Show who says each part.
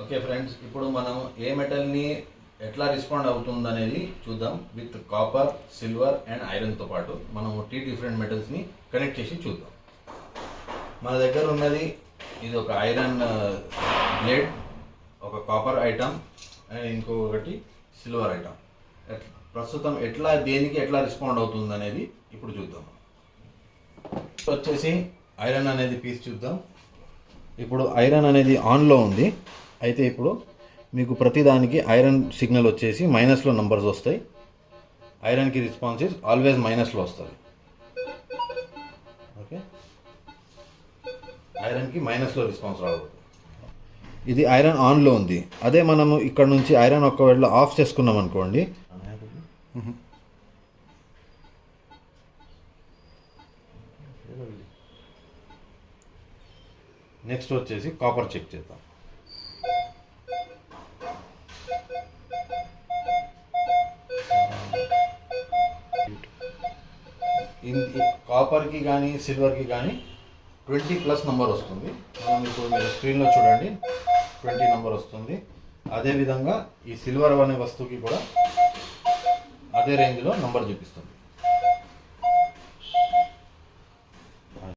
Speaker 1: Okay friends ఇప్పుడు మనం ఏ మెటల్ని ఎట్లా రెస్పాండ్ అవుతుంది అనేది చూద్దాం విత్ కాపర్ సిల్వర్ అండ్ ఐరన్తో పాటు మనం టీ డిఫరెంట్ మెటల్స్ని కనెక్ట్ చేసి చూద్దాం. మన దగ్గర ఉన్నది ఇది ఒక ఐరన్ బ్లేడ్ uh, ఒక కాపర్ ఐటమ్ అండ్ ఇంకొకటి సిల్వర్ ఐటమ్ ప్రస్తుతం ఎట్లా దేనికి ఎట్లా రెస్పాండ్ అవుతుంది అనేది ఇప్పుడు చూద్దాం. వచ్చేసి ఐరన్ అనేది పీస్ చూద్దాం. ఇప్పుడు ఐరన్ అనేది ఆన్లో ఉంది. అయితే ఇప్పుడు మీకు ప్రతిదానికి ఐరన్ సిగ్నల్ వచ్చేసి మైనస్లో నంబర్స్ వస్తాయి. ఐరన్కి రెస్పాన్స్ ఇస్ ఆల్వేస్ మైనస్లో వస్తుంది ఓకే ఐరన్కి మైనస్లో రెస్పాన్స్ రావద్దు. ఇది ఐరన్ ఆన్లో ఉంది. అదే మనము ఇక్కడ నుంచి ఐరన్ ఒకవేళ ఆఫ్ చేసుకున్నాం అనుకోండి. నెక్స్ట్ వచ్చేసి కాపర్ చెక్ చేద్దాం. కాపర్కి కానీ సిల్వర్కి కానీ ట్వంటీ ప్లస్ నెంబర్ వస్తుంది. మనం ఇప్పుడు మీరు స్క్రీన్లో చూడండి. ట్వంటీ నెంబర్ వస్తుంది. అదేవిధంగా ఈ సిల్వర్ అనే వస్తువుకి కూడా అదే రేంజ్లో నెంబర్ చూపిస్తుంది.